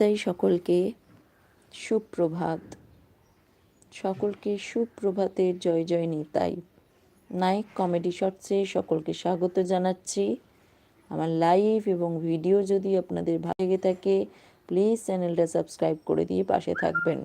তাই সকলকে সুপ্রভাত। সকলকে সুপ্রভাতের জয় জয় নিতাই। নায়ক কমেডি শর্টসে সকলকে স্বাগত জানাচ্ছি। আমার লাইভ এবং ভিডিও যদি আপনাদের ভালো লেগে থাকে প্লিজ চ্যানেলটা সাবস্ক্রাইব করে দিয়ে পাশে থাকবেন।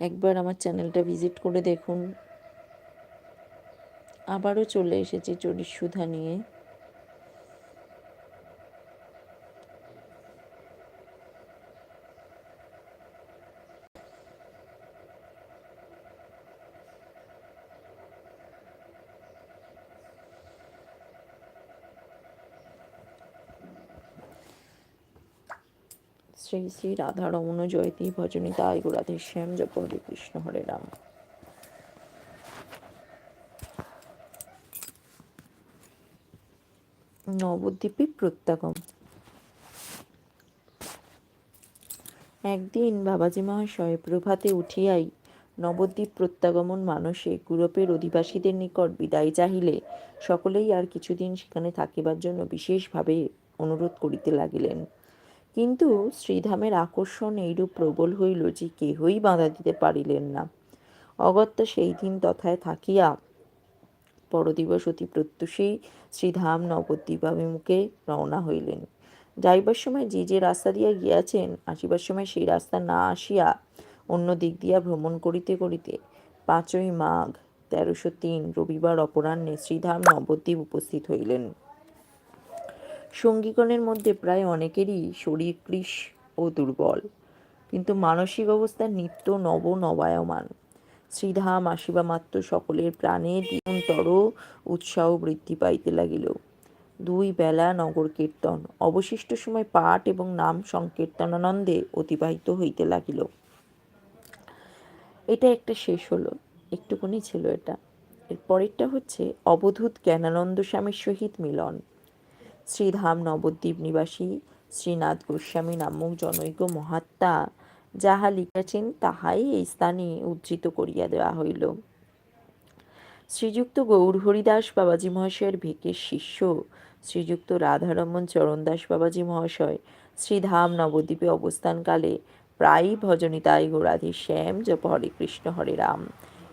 একবার আমার চ্যানেলটা ভিজিট করে দেখুন। আবারও চলে এসেছি চরির সুধা নিয়ে। শ্রী শ্রী রাধারমণ জয়তী ভজনী তাই রাধে শ্যাম জপ কৃষ্ণ হরে রাম। নবদ্বীপে প্রত্যাগম। একদিন বাবাজি মহাশয় প্রভাতে উঠিয়াই নবদ্বীপ প্রত্যাগমন মানসে গুরপের অধিবাসীদের নিকট বিদায় চাহিলে সকলেই আর কিছুদিন সেখানে থাকিবার জন্য বিশেষভাবে অনুরোধ করিতে লাগিলেন। কিন্তু শ্রীধামের আকর্ষণ এইরূপ প্রবল হইল যে কেহই বাঁধা দিতে পারিলেন না। অগত্যা সেই দিন তথায় থাকিয়া পরদিবস অতি প্রত্যুষেই শ্রীধাম নবদ্বীপাভিমুখে রওনা হইলেন। যাইবার সময় যে যে রাস্তা দিয়া গিয়াছেন, আসিবার সময় সেই রাস্তা না আসিয়া অন্য দিক দিয়া ভ্রমণ করিতে করিতে পাঁচই মাঘ তেরোশো তিন রবিবার অপরাহ্নে শ্রীধাম নবদ্বীপ উপস্থিত হইলেন। সঙ্গীগণের মধ্যে প্রায় অনেকেরই শরীর কৃষ ও দুর্বল। কিন্তু মানসিক অবস্থা নিত্য নব নবায়মান। শ্রীধাম আসিবা মাত্র সকলের প্রাণে দ্বিগুণতর উৎসাহ বৃদ্ধি পাইতে লাগিল। দুই বেলা নগর কীর্তন, অবশিষ্ট সময় পাঠ এবং নাম সংকীর্তনানন্দে অতিবাহিত হইতে লাগিল। এটা একটা শেষ হলো, একটুকুনি ছিল এটা। এর পরেরটা হচ্ছে অবধূত জ্ঞানানন্দ স্বামীর সহিত মিলন। শ্রীধাম নবদ্বীপ নিবাসী শ্রীনাথ গোস্বামী নামক জনৈক মহাত্মা যাহা লিখেছেন তাহাই এই স্থানে উদ্ধৃত করিয়া দেওয়া হইল। শ্রীযুক্ত গৌর হরিদাস বাবাজি মহাশয়ের ভেকের শিষ্য শ্রীযুক্ত রাধারমন চরণদাস বাবাজি মহাশয় শ্রীধাম নবদ্বীপে অবস্থানকালে প্রায়ই ভজনিতাই গোরাধি শ্যাম জপ হরে কৃষ্ণ হরে রাম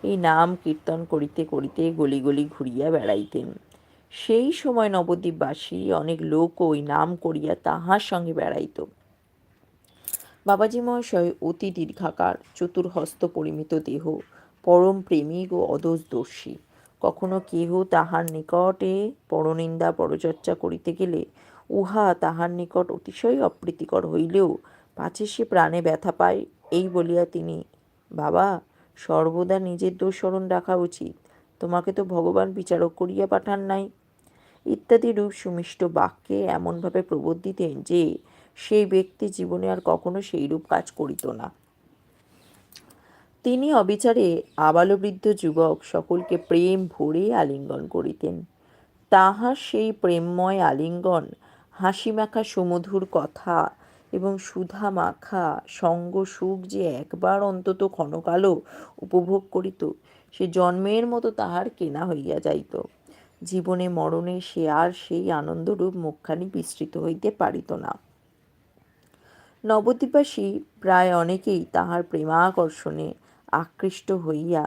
এই নাম কীর্তন করিতে করিতে গলি গলি ঘুরিয়া বেড়াইতেন। সেই সময় নবদ্বীপবাসী অনেক লোক ওই নাম করিয়া তাহার সঙ্গে বেড়াইত। বাবাজি মহাশয় অতি দীর্ঘাকার, চতুর্হস্ত পরিমিত দেহ, পরম প্রেমিক ও অদোষদর্শী। কখনো কেহ তাহার নিকটে পরনিন্দা, পরচর্চা করিতে গেলে উহা তাহার নিকট অতিশয় অপ্রীতিকর হইলেও পাছে সে প্রাণে ব্যথা পায়, এই বলিয়া তিনি, বাবা, সর্বদা নিজের দোষ স্মরণ রাখা উচিত। তোমাকে তো ভগবান বিচারক করিয়া পাঠান নাই। ইত্যাদি রূপ সুমিষ্ট বাক্যে এমনভাবে প্রবোধ দিতেন যে, সেই ব্যক্তি জীবনে আর কখনো সেই রূপ কাজ করিত না। তিনি অবিচারে আবালবৃদ্ধ যুবক সকলকে প্রেম ভরে আলিঙ্গন করিতেন। তাহার সেই প্রেমময় আলিঙ্গন হাসি মাখা সুমধুর কথা এবং সুধা মাখা সঙ্গ সুখ যে একবার অন্তত ক্ষণকালও উপভোগ করিত, সে জন্মের মতো তাহার কেনা হইয়া যাইত। জীবনে মরণে সে আর সেই আনন্দরূপ মুখখানি বিস্তৃত হইতে পারিত না। নবদ্বীপাসী প্রায় অনেকেই তাহার প্রেমাকর্ষণে আকৃষ্ট হইয়া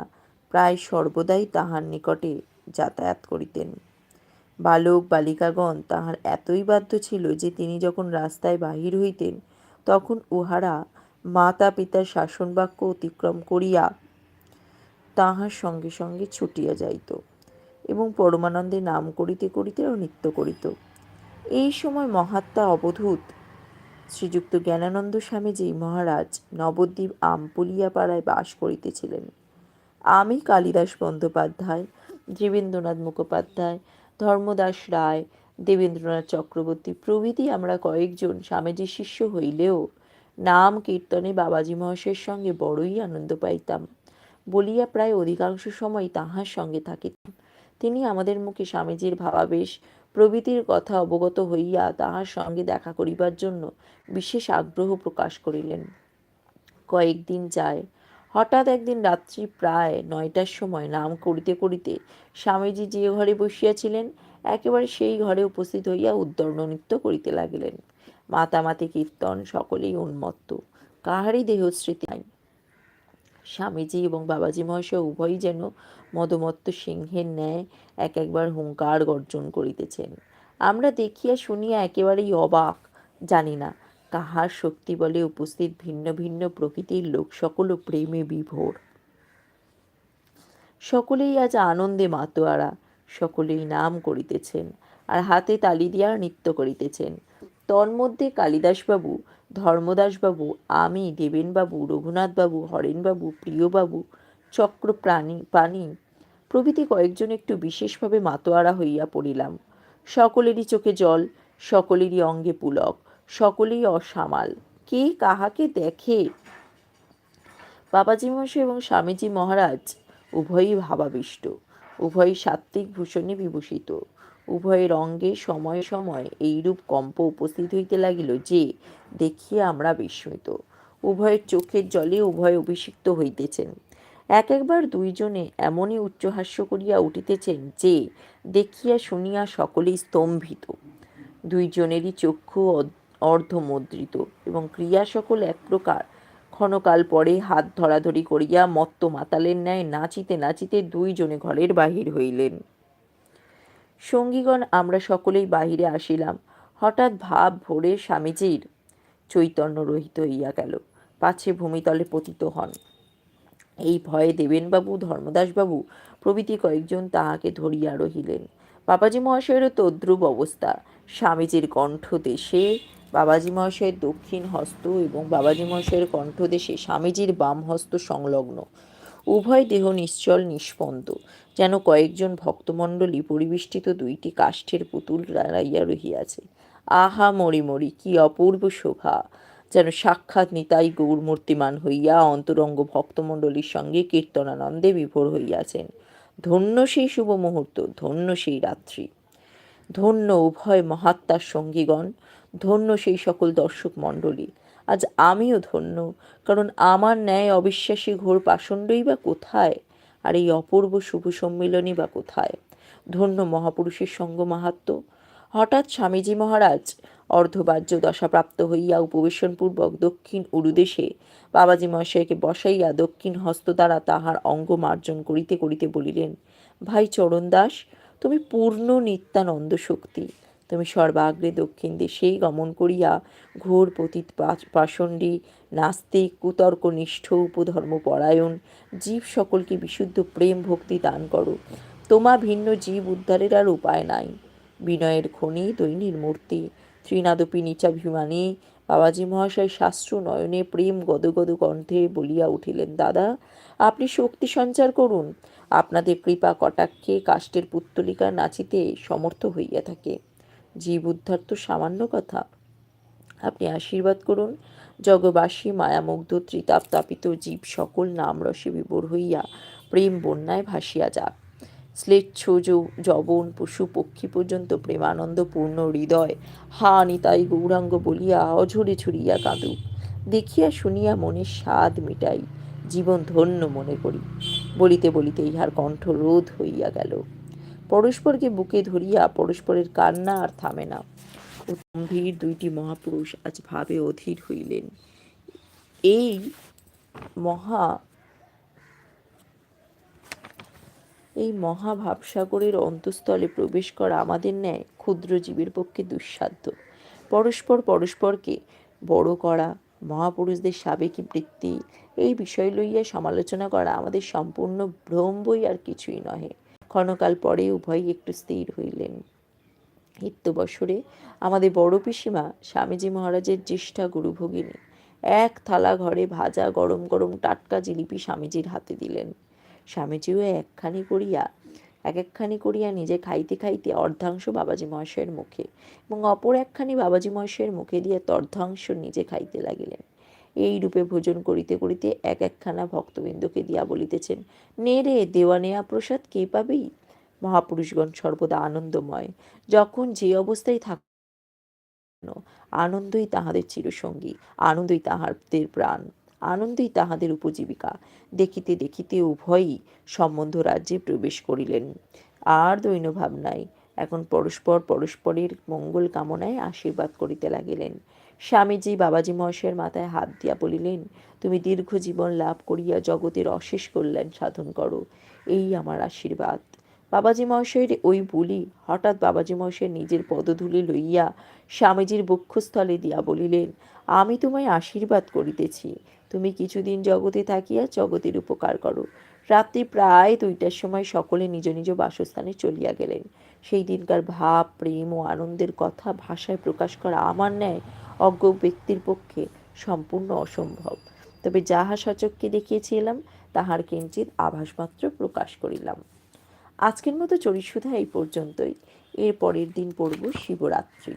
প্রায় সর্বদাই তাহার নিকটে যাতায়াত করিতেন। বালক, বালিকাগণ তাহার এতই বাধ্য ছিল যে তিনি যখন রাস্তায় বাহির হইতেন, তখন উহারা মাতা পিতার শাসনবাক্য অতিক্রম করিয়া তাহার সঙ্গে সঙ্গে ছুটিয়া যাইত। এবং পরমানন্দে নাম করিতে করিতে ও নৃত্য করিত। এই সময় মহাত্মা অবধূত শ্রীযুক্ত জ্ঞানানন্দ স্বামীজি মহারাজ নবদ্বীপ আমপুলিয়া পাড়ায় বাস করিতেছিলেন। আমি কালিদাস বন্দ্যোপাধ্যায় দেবেন্দ্রনাথ মুখোপাধ্যায়, ধর্মদাস রায়, দেবেন্দ্রনাথ চক্রবর্তী প্রভৃতি আমরা কয়েকজন স্বামীজির শিষ্য হইলেও নাম কীর্তনে বাবাজি মহাশয়ের সঙ্গে বড়ই আনন্দ পাইতাম। বলিয়া প্রায় অধিকাংশ সময় তাহার সঙ্গে থাকিতাম। তিনি আমাদের মুখে স্বামীজির ভাবাবেশ, প্রভৃতির কথা অবগত হইয়া তাহার সঙ্গে দেখা করিবার জন্য বিশেষ আগ্রহ প্রকাশ করিলেন। কয়েকদিন যায়। হঠাৎ একদিন রাত্রি প্রায় নয়টার সময় নাম করিতে করিতে স্বামীজি যে ঘরে বসিয়াছিলেন, একেবারে সেই ঘরে উপস্থিত হইয়া উদ্দর্ণ নৃত্য করিতে লাগিলেন। মাতামাতি কীর্তন সকলেই উন্মত্ত। কাহারই দেহস্মৃতি নাই। স্বামীজি এবং বাবাজি মহাশয় উভয়ই যেন মদমত্ত সিংহের ন্যায় এক একবার হুঙ্কার গর্জন করিতেছেন। আমরা দেখিয়া শুনিয়া একেবারেই অবাক, জানি না, কাহার শক্তি বলে উপস্থিত ভিন্ন ভিন্ন প্রকৃতির লোক সকল প্রেমে বিভোর। সকলেই আজ আনন্দে মাতোয়ারা, সকলেই নাম করিতেছেন আর হাতে তালি দিয়া নৃত্য করিতেছেন। তন্মধ্যে কালিদাসবাবু ধর্মদাসবাবু, আমি দেবেনবাবু, রঘুনাথবাবু, হরেনবাবু, প্রিয়বাবু চক্র প্রাণী পানি প্রভৃতি কয়েকজন একটু বিশেষভাবে মাতোয়ারা হইয়া পড়িলাম। সকলেরই চোখে জল, সকলেরই অঙ্গে পুলক, সকলেই অসামাল। কে কাহাকে দেখে? বাবাজি মহাশয় এবং স্বামীজি মহারাজ উভয়ই ভাবাবিষ্ট, উভয়ই সাত্ত্বিক ভূষণে বিভূষিত। উভয়ের অঙ্গে সময়ে সময়ে এইরূপ কম্প উপস্থিত হইতে লাগিল যে দেখিয়া আমরা বিস্মিত। উভয়ের চোখের জলে উভয় অভিষিক্ত হইতেছেন। এক একবার দুইজনে এমনই উচ্চহাস্য করিয়া উঠিতেছেন যে, দেখিয়া শুনিয়া সকলেই স্তম্ভিত। দুইজনেরই চক্ষু অর্ধমুদ্রিত এবং ক্রিয়া সকল এক প্রকার। ক্ষণকাল পরে হাত ধরাধরি করিয়া মত্ত মাতালের ন্যায় নাচিতে নাচিতে দুইজনে ঘরের বাহির হইলেন। সঙ্গীগণ, আমরা সকলেই বাহিরে আসিলাম। হঠাৎ ভাব ভরে স্বামীজির চৈতন্য রহিত হইয়া গেল। পাছে ভূমিতলে পতিত হন। এই ভয়ে দেবেনবাবু, ধর্মদাসবাবু প্রভৃতি কয়েকজন তাহাকে ধরিয়া রহিলেন। বাবাজি মহাশয়েরও তদ্রুপ অবস্থা। স্বামীজির কণ্ঠদেশে বাবাজি মহাশয়ের দক্ষিণ হস্ত এবং বাবাজি মহাশয়ের কণ্ঠদেশে স্বামীজির বাম হস্ত সংলগ্ন। উভয় দেহ নিশ্চল নিষ্পন্দ। যেন কয়েকজন ভক্তমণ্ডলী পরিবেষ্টিত দুইটি কাষ্ঠের পুতুল দাঁড়াইয়া রহিয়াছে। আহা মরি মরি, কি অপূর্ব শোভা! যেন সাক্ষাৎ নিতাই গৌরমূর্তিমান হইয়া অন্তরঙ্গ ভক্তমণ্ডলীর সঙ্গে কীর্তনানন্দে বিভোর হইয়াছেন। ধন্য সেই শুভ মুহূর্ত, ধন্য সেই রাত্রি। ধন্য উভয় মহাত্মার সঙ্গীগণ, ধন্য সেই সকল দর্শক মণ্ডলী আজ আমিও ধন্য, কারণ আমার ন্যায় অবিশ্বাসী ঘোর পাষণ্ডই বা কোথায়? আর এই অপূর্ব শুভ সম্মিলনই বা কোথায়? ধন্য মহাপুরুষের সঙ্গ মাহাত্ম। হঠাৎ স্বামীজি মহারাজ, অর্ধবাহ্য দশাপ্রাপ্ত হইয়া উপবেশনপূর্বক দক্ষিণ উরুদেশে বাবাজি মহাশয়কে বসাইয়া দক্ষিণ হস্ত দ্বারা তাহার অঙ্গ মার্জন করিতে করিতে বলিলেন, ভাই চরণ দাস তুমি পূর্ণ নিত্যানন্দ শক্তি। তুমি সর্বাগ্রে দক্ষিণ দেশেই গমন করিয়া ঘোর পতিত পাষণ্ডী, নাস্তিক কুতর্ক নিষ্ঠ উপধর্মপরায়ণ, জীব সকলকে বিশুদ্ধ প্রেম ভক্তি দান করো। তোমা ভিন্ন জীব উদ্ধারের আর উপায় নাই। বিনয়ের খনি দৈনীর মূর্তি। ত্রিনাদপি নিচাভিমানী, বাবাজি মহাশয় শাস্ত্র নয়নে প্রেম গদগদ কণ্ঠে বলিয়া উঠিলেন, দাদা, আপনি শক্তি সঞ্চার করুন। আপনাদের কৃপা কটাক্ষে কাষ্টের পুত্তলিকা নাচিতে সমর্থ হইয়া থাকে। জীব উদ্ধার তো সামান্য কথা। আপনি আশীর্বাদ করুন, জগবাসী, মায়ামুগ্ধ ত্রিতাপ তাপিত জীব সকল নাম রসে বিভোর হইয়া প্রেম বন্যায় ভাসিয়া যাক। শ্লেচ্ছ যবন, পশু, পক্ষী পর্যন্ত প্রেমানন্দ, পূর্ণ হৃদয়, হা নিতাই গৌরাঙ্গ বলিয়া অঝরে ছুড়িয়া কাঁদুক। দেখিয়া শুনিয়া মনের স্বাদ মিটাই, জীবন ধন্য মনে করি। বলিতে বলিতে ইহার কণ্ঠ রোধ হইয়া গেল। পরস্পরকে বুকে ধরিয়া পরস্পরের কান্না আর থামে না। গম্ভীর দুইটি মহাপুরুষ আজ ভাবে অধীর হইলেন। এই মহা এই মহাভাবসাগরের অন্তঃস্থলে প্রবেশ করা আমাদের ন্যায় ক্ষুদ্র জীবের পক্ষে দুঃসাধ্য। পরস্পর পরস্পরকে বড় করা, মহাপুরুষদের সাবেকি বৃত্তি, এই বিষয় লইয়া সমালোচনা করা আমাদের সম্পূর্ণ ভ্রম বই আর কিছুই নহে। ক্ষণকাল পরে উভয়ই একটু স্থির হইলেন। বছরে আমাদের বড় পিসিমা স্বামীজি মহারাজের জ্যেষ্ঠা গুরু ভগিনী এক থালা ঘরে ভাজা গরম গরম টাটকা জিলিপি স্বামীজির হাতে দিলেন। স্বামীজিও একখানি করিয়া, এক একখানি করিয়া নিজে খাইতে খাইতে অর্ধাংশ বাবাজি মহাশয়ের মুখে এবং অপর একখানি বাবাজি মহাশয়ের মুখে দিয়ে তর্ধাংশ নিজে খাইতে লাগিলেন। এই রূপে ভোজন করিতে করিতে এক একখানা ভক্তবৃন্দকে দিয়া বলিতেছেন, নে রে দেওয়া নেয়া প্রসাদ কে পাবেই? মহাপুরুষগণ সর্বদা আনন্দময়। যখন যে অবস্থায় থাক আনন্দই তাহাদের চিরসঙ্গী, আনন্দই তাহাদের প্রাণ, আনন্দই তাহাদের উপজীবিকা। দেখিতে দেখিতে উভয়ই সম্বন্ধ রাজ্যে প্রবেশ করিলেন। আর দৈন্যভাব নাই। এখন পরস্পর পরস্পরের মঙ্গল কামনায় আশীর্বাদ করিতে লাগিলেন। স্বামীজি বাবাজি মহাশয়ের মাথায় হাত দিয়া বলিলেন, তুমি দীর্ঘ জীবন লাভ করিয়া জগতের অশেষ কল্যাণ সাধন করো, এই আমার আশীর্বাদ। বাবাজি মহাশয়ের ওই বলি হঠাৎ বাবাজি মহাশয় নিজের পদধূলি লইয়া স্বামীজির বক্ষস্থলে দিয়া বলিলেন, আমি তোমায় আশীর্বাদ করিতেছি। তুমি কিছুদিন জগতে থাকিয়া জগতের উপকার করো। রাত্রি প্রায় দুইটার সময় সকলে নিজ নিজ বাসস্থানে চলিয়া গেলেন। সেই দিনকার ভাব, প্রেম ও আনন্দের কথা ভাষায় প্রকাশ করা আমার ন্যায় অজ্ঞ ব্যক্তির পক্ষে সম্পূর্ণ অসম্ভব। তবে যাহা সচককে দেখিয়েছিলাম, তাহার কিঞ্চিত আভাসমাত্র প্রকাশ করিলাম। আজকের মতো চরিশুধা এই পর্যন্তই। এর পরের দিন পড়ব শিবরাত্রি।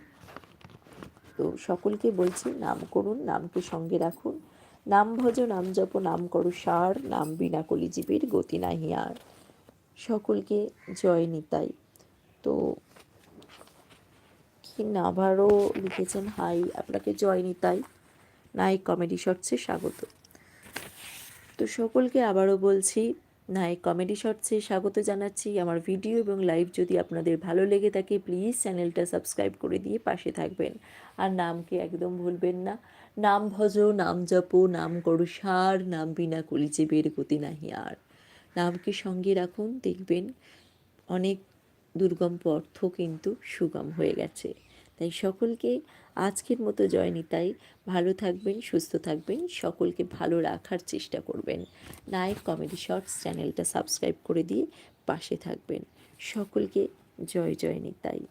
তো সকলকে বলছি, নাম করুন, নামকে সঙ্গে রাখুন। নাম ভজ, নাম জপ, নাম করু সার, নাম বিনা কলিজীবের গতি নাহি আর। সকলকে জয় নিতাই। তো কি নাভারও লিখেছেন? হাই, আপনাকে জয় নিতাই। নায়ক কমেডি শর্টসে স্বাগত। তো সকলকে আবারও বলছি, নায়ক কমেডি শর্টসে স্বাগত জানাচ্ছি। আমার ভিডিও এবং লাইভ যদি আপনাদের ভালো লেগে থাকে, প্লিজ চ্যানেলটা সাবস্ক্রাইব করে দিয়ে পাশে থাকবেন। আর নামকে একদম ভুলবেন না। নাম ভজ, নাম জপো, নাম করো সার, নাম বিনা কলিচে বের গতি নাহি আর। নামকে সঙ্গে রাখুন, দেখবেন অনেক দুর্গম পথ কিন্তু সুগম হয়ে গেছে। তাই সকলকে আজকের মতো জয় নিতাই। ভালো থাকবেন, সুস্থ থাকবেন, সকলকে ভালো রাখার চেষ্টা করবেন। নায়ক কমেডি শর্টস চ্যানেলটা সাবস্ক্রাইব করে দিয়ে পাশে থাকবেন। সকলকে জয় জয় নিতাই।